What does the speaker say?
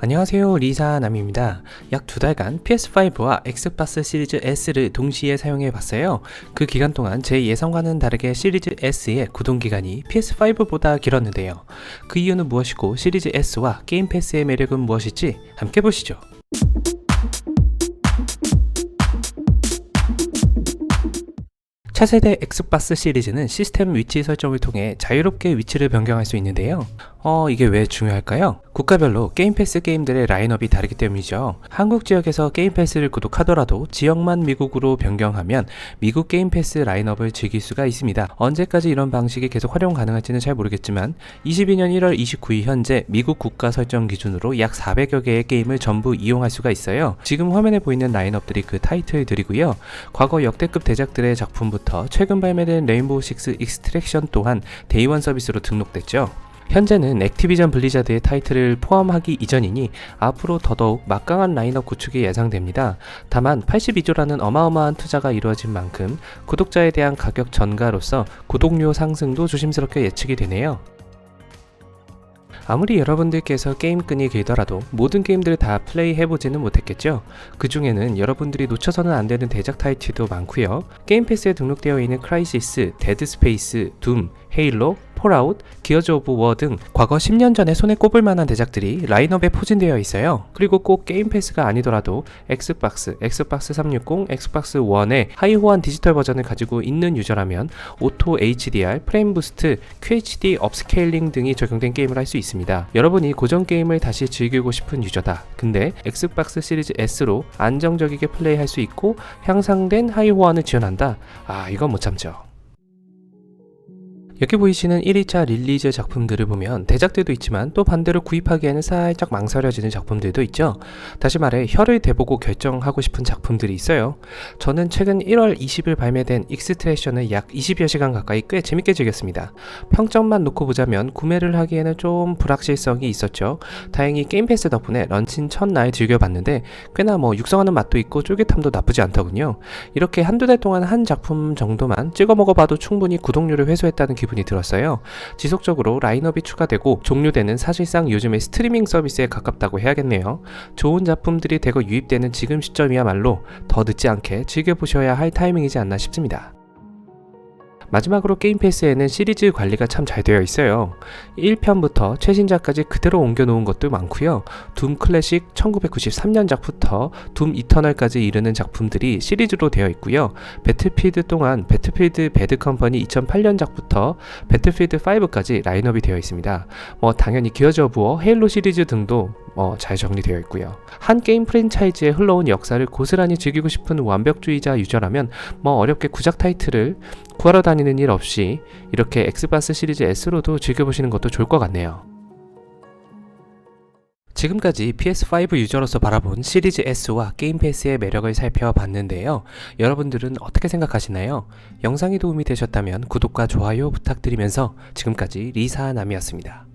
안녕하세요 리사남입니다. 약 두 달간 PS5와 엑스박스 시리즈 S를 동시에 사용해 봤어요. 그 기간 동안 제 예상과는 다르게 시리즈 S의 구동 기간이 PS5보다 길었는데요. 그 이유는 무엇이고 시리즈 S와 게임 패스의 매력은 무엇일지 함께 보시죠. 차세대 엑스박스 시리즈는 시스템 위치 설정을 통해 자유롭게 위치를 변경할 수 있는데요. 어, 이게 왜 중요할까요? 국가별로 게임 패스 게임들의 라인업이 다르기 때문이죠. 한국 지역에서 게임 패스를 구독하더라도 지역만 미국으로 변경하면 미국 게임 패스 라인업을 즐길 수가 있습니다. 언제까지 이런 방식이 계속 활용 가능할지는 잘 모르겠지만 22년 1월 29일 현재 미국 국가 설정 기준으로 약 400여 개의 게임을 전부 이용할 수가 있어요. 지금 화면에 보이는 라인업들이 그 타이틀들이고요. 과거 역대급 대작들의 작품부터 최근 발매된 레인보우 식스 익스트랙션 또한 데이원 서비스로 등록됐죠. 현재는 액티비전 블리자드의 타이틀을 포함하기 이전이니 앞으로 더더욱 막강한 라인업 구축이 예상됩니다. 다만 82조라는 어마어마한 투자가 이루어진 만큼 구독자에 대한 가격 전가로서 구독료 상승도 조심스럽게 예측이 되네요. 아무리 여러분들께서 게임끈이 길더라도 모든 게임들을 다 플레이해보지는 못했겠죠? 그 중에는 여러분들이 놓쳐서는 안 되는 대작 타이틀도 많고요. 게임 패스에 등록되어 있는 크라이시스, 데드 스페이스, 둠, 헤일로, 폴아웃, 기어즈 오브 워 등 과거 10년 전에 손에 꼽을 만한 대작들이 라인업에 포진되어 있어요. 그리고 꼭 게임 패스가 아니더라도 엑스박스, 엑스박스 360, 엑스박스 1의 하이 호환 디지털 버전을 가지고 있는 유저라면 오토 HDR, 프레임 부스트, QHD 업스케일링 등이 적용된 게임을 할 수 있습니다. 여러분이 고전 게임을 다시 즐기고 싶은 유저다. 근데 엑스박스 시리즈 S로 안정적이게 플레이할 수 있고 향상된 하이 호환을 지원한다. 아, 이건 못 참죠. 여기 보이시는 1위차 릴리즈 작품들을 보면 대작들도 있지만 또 반대로 구입하기에는 살짝 망설여지는 작품들도 있죠. 다시 말해 혀를 대보고 결정하고 싶은 작품들이 있어요. 저는 최근 1월 20일 발매된 익스트레션을 약 20여 시간 가까이 꽤 재밌게 즐겼습니다. 평점만 놓고 보자면 구매를 하기에는 좀 불확실성이 있었죠. 다행히 게임 패스 덕분에 런칭 첫날 즐겨봤는데 꽤나 뭐 육성하는 맛도 있고 쫄깃함도 나쁘지 않더군요. 이렇게 한두 달 동안 한 작품 정도만 찍어 먹어봐도 충분히 구독료를 회수했다는 기분이 들었어요. 지속적으로 라인업이 추가되고 종료되는 사실상 요즘의 스트리밍 서비스에 가깝다고 해야겠네요. 좋은 작품들이 대거 유입되는 지금 시점이야말로 더 늦지 않게 즐겨보셔야 할 타이밍이지 않나 싶습니다. 마지막으로 게임 패스에는 시리즈 관리가 참 잘 되어 있어요. 1편부터 최신작까지 그대로 옮겨놓은 것도 많고요. 둠 클래식 1993년작부터 둠 이터널까지 이르는 작품들이 시리즈로 되어 있고요. 배틀필드 동안 배틀필드 배드 컴퍼니 2008년작부터 배틀필드 5까지 라인업이 되어 있습니다. 뭐 당연히 기어즈 오브 워, 헤일로 시리즈 등도 뭐잘 정리되어 있고요. 한 게임 프랜차이즈에 흘러온 역사를 고스란히 즐기고 싶은 완벽주의자 유저라면 뭐 어렵게 구작 타이틀을 구하러 다니는 일 없이 이렇게 엑스박스 시리즈 S로도 즐겨보시는 것도 좋을 것 같네요. 지금까지 PS5 유저로서 바라본 시리즈 S와 게임 패스의 매력을 살펴봤는데요. 여러분들은 어떻게 생각하시나요? 영상이 도움이 되셨다면 구독과 좋아요 부탁드리면서 지금까지 리사남이었습니다.